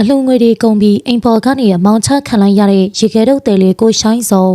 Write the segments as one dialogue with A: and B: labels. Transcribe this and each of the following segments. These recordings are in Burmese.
A: အလှငွေတွေကုန်ပြီးအိမ်ပေါ်ကနေမောင်းချခံလိုက်ရတဲ့ရေခဲတုပ်တယ်လေးကိုရှိုင်းစုံ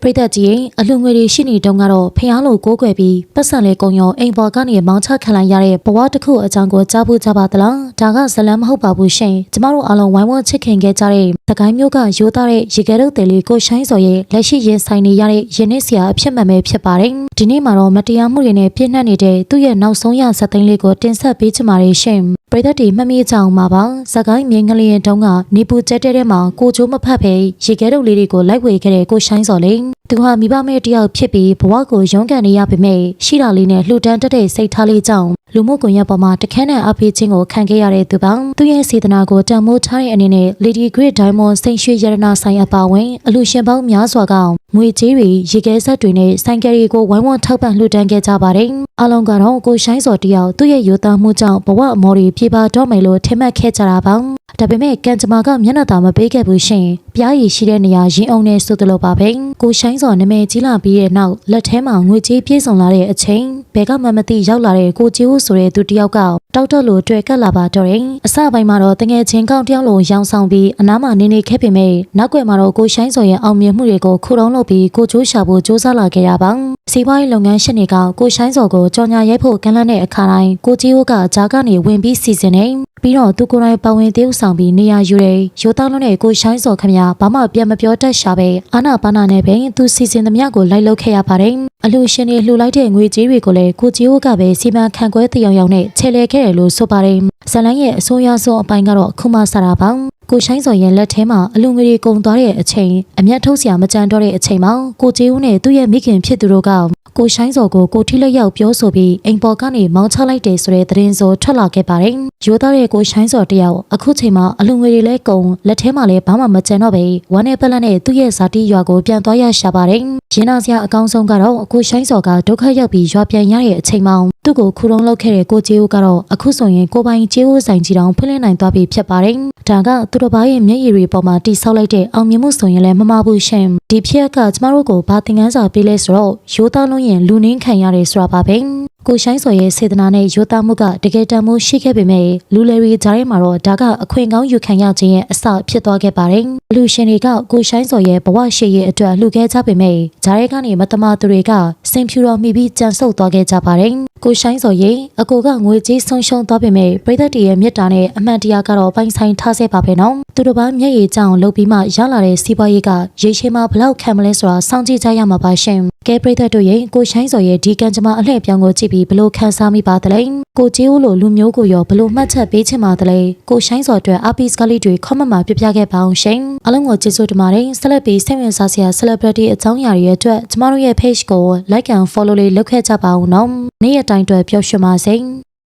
A: ပရိသတ်ကြီးအလှငွေတွေရှိနေတုန်းကတော့ဖျားလို့ကိုးကွယ်ပြီးပတ်စံလေးကုံရောအိမ်ပေါ်ကနေမောင်းချခံလိုက်ရတဲ့ဘဝတစ်ခုအကြောင်းကိုကြားဖို့ကြပါသလားဒါကဇလန်မဟုတ်ပါဘူးရှင်ကျမတို့အားလုံးဝိုင်းဝန်းချစ်ခင်ခဲ့ကြတဲ့သကိုင်းမျိုးကရိုးသားတဲ့ရေခဲတုပ်တယ်လေးကိုရှိုင်းစော်ရဲ့လက်ရှိရင်ဆိုင်နေရတဲ့ရင်းနှီးစရာအဖြစ်မှန်ပဲဖြစ်ပါတယ်ဒီနေ့မှာတော့မတရားမှုတွေနဲ့ပြည့်နှက်နေတဲ့သူ့ရဲ့နောက်ဆုံးရဇာတ်သိမ်းလေးကိုတင်ဆက်ပေးချင်ပါတယ်ရှင်ပရိသတ်တွေမှတ်မိကြအောင်ပါပါဇကိုင်းမြင်းကလေးရင်တုံးကနေပူကျက်တဲ့ထဲမှာကိုချိုးမဖတ်ပဲရေခဲတုပ်လေးတွေကိုလိုက်ဝေခဲ့တဲ့ကိုရှိုင်းစော်လေးသူဟာမိဘမဲ့တယောက်ဖြစ်ပြီးဘဝကိုရုန်းကန်နေရပေမဲ့ရှိတာလေးနဲ့လှူဒန်းတတ်တဲ့စိတ်ထားလေးကြောင့်လူမှုကွန်ရက်ပေါ်မှာတခန်းနဲ့အဖေးချင်းကိုခံခဲ့ရတဲ့သူပေါင်းသူရဲ့စေတနာကိုတန်မိုးထားတဲ့အနေနဲ့ Lady Great Diamond စိန်ရွှေရတနာဆိုင်အပါဝင်အလူရှင်ပေါင်းများစွာကငွေကြေးတွေရေခဲဆက်တွေနဲ့ဆိုင်ကယ်တွေကိုဝိုင်းဝန်းထောက်ပံ့လှူဒန်းခဲ့ကြပါတယ်။အလုံးကတော့ကိုရှိုင်းစော်တယောက်သူ့ရဲ့ရိုသားမှုကြောင့်ဘဝအမော်တွေပြေပါတော့မယ်လို့ထင်မှတ်ခဲ့ကြတာပါ။ဒါပေမဲ့ကံကြမ္မာကမျက်နှာသာမပေးခဲ့ဘူးရှင်။ပြားရည်ရှိတဲ့နေရာရင်အောင်နဲ့ဆိုသလိုပါပဲ။ကိုရှိုင်းစော်နာမည်ကြီးလာပြီးတဲ့နောက်လက်ထဲမှာငွေကြေးပြည့်စုံလာတဲ့အချိန်ဘယ်ကမှမသိရောက်လာတဲ့ကိုကြီးဦးဆိုတဲ့သူတစ်ယောက်ကတောက်တော့လို့တွေ့ကပ်လာပါတော့တယ်။အစပိုင်းမှာတော့တငယ်ချင်းကောင်းတယောက်လိုရောင်ဆောင်ပြီးအနားမှာနေနေခဲ့ပေမဲ့နောက်ွယ်မှာတော့ကိုရှိုင်းစော်ရဲ့အောင်မြင်မှုတွေကိုခုတုံးလုပ်ပြီးကိုကျိုးရှာဖို့စူးစမ်းလာခဲ့ရပါ။စီးပွားရေးလုပ်ငန်းရှင်တွေကကိုရှိုင်းစော်ကိုကြော်ညာရိုက်ဖို့ကမ်းလှမ်းတဲ့အခါတိုင်းကိုကြီးဦးကဂျာကနေဝင်ပြီးစီစဉ်နေ ပြီးတော့သူကိုယ်တိုင်ပါဝင်သေးဥဆောင်ပြီးနေရာယူတယ်ရိုးသားလုံးနဲ့ကိုရှိုင်းစော်ခမရဘာမှပြန်မပြောတတ်ရှာပဲအာနာပါနာနဲ့ပဲသူစီစဉ်သမျှကိုလိုက်လုပ်ခဲ့ရပါတယ်အလူရှင်တွေလှူလိုက်တဲ့ငွေကြေးတွေကိုလည်းကိုကြီးဦးကပဲစီမံခန့်ခွဲတယောင်ယောင်နဲ့ချဲလဲခဲ့တယ်လို့ဆိုပါတယ်ဇလန်းရဲ့အဆိုးရဆုံးအပိုင်းကတော့အခုမှစတာပါကိုရှိုင်းစော်ရဲ့လက်ထဲမှာအလူငွေတွေကုန်သွားတဲ့အချိန်အမျက်ထုတ်စရာမကြမ်းတော့တဲ့အချိန်မှာကိုကြီးဦးနဲ့သူ့ရဲ့မိခင်ဖြစ်သူတို့ကကိုရှိုင်းစော်ကိုကိုထိလက်ရောက်ပြောဆိုပြီးအိမ်ပေါ်ကနေမောင်းချလိုက်တယ်ဆိုတဲ့သတင်းစိုးထွက်လာခဲ့ပါတယ်။ရိုးသားတဲ့ကိုရှိုင်းစော်တယောက်အခုချိန်မှာအလူငွေတွေလည်းကုန်လက်ထဲမှာလည်းဘာမှမကြမ်းတော့ပဲဝမ်းနဲ့ပလက်နဲ့သူ့ရဲ့ဇာတိရွာကိုပြန်သွားရရှာပါတယ်။ရင်းနာစရာအကောင်းဆုံးကတော့ကိုရှိုင်းစော်ကဒုက္ခရောက်ပြီးရွာပြန်ရတဲ့အချိန်မှသူ့ကိုခူတုံးလုပ်ခဲ့တဲ့ကိုကျေဦးကတော့အခုဆိုရင်ကိုပိုင်ကျေဦးဆိုင်ကြီးတောင်ဖွင့်လှစ်နိုင်သွားပြီဖြစ်ပါတယ်။ဒါကသူတို့ဘာရဲ့မျက်ရည်တွေပေါ်မှာတိဆောက်လိုက်တဲ့အောင်မြင်မှုဆိုရင်လည်းမမဘူးရှင်။ဒီဖြစ်ကကျမတို့ကိုဘာသင်ခန်းစာပေးလဲဆိုတော့ရိုးသားလုံးရင်လူနှင်းခံရတယ်ဆိုတာပါပဲ။ ကိုရှိုင်းစော်ရဲ့စေတနာနဲ့ရိုးသားမှုကတကယ်တမ်းမှုရှိခဲ့ပေမဲ့လူလယ်ရီကြားထဲမှာတော့ဒါကအခွင့်ကောင်းယူခံရခြင်းရဲ့အစဖြစ်သွားခဲ့ပါတယ်။လူရှင်တွေကကိုရှိုင်းစော်ရဲ့ဘဝရှိရဲ့အတွက်လှူခဲ့ကြပေမဲ့ကြားထဲကနေမတမာသူတွေကစင်ဖြူတော်မိပြီးကြံဆုပ်သွားခဲ့ကြပါတယ်။ကိုရှိုင်းစော်ရဲ့အကိုကငွေကြေးဆုံးရှုံးသွားပေမဲ့ပြည်သက်တရဲ့မြစ်တာနဲ့အမှန်တရားကတော့ပိုင်ဆိုင်ထားစေပါပဲနော်။သူတို့ဘာမျက်ရည်ကြောင်လှုပ်ပြီးမှရလာတဲ့စီးပွားရေးကရေရှည်မှာဘလောက်ခံမလဲဆိုတာစောင့်ကြည့်ကြရမှာပါရှင်။ကဲပြည်သက်တို့ရဲ့ကိုရှိုင်းစော်ရဲ့ဒီကံကြမ္မာအလှည့်ပြောင်းကိုကြည့်ပြီးဘလို့ခံစားမိပါသလဲ။ကိုကြီးဦးလိုလူမျိုးကိုရောဘလို့မှတ်ချက်ပေးချင်ပါသလဲ။ကိုရှိုင်းစော်အတွက်အပီစကလေးတွေခွန်မမှာပြပြခဲ့ပါအောင်ရှင်။အလုံးကိုကျေးဇူးတင်ပါတယ်။ဆက်လက်ပြီးစိတ်ဝင်စားစရာ celebrity အကြောင်းအရာတွေရဲ့အတွက်ကျမတို့ရဲ့ page ကို like and follow လေးလုပ်ခဲ့ကြပါဦးနော်။နေ့ရက်တိုင်းအတွက်ပျော်ရွှင်ပါစေ။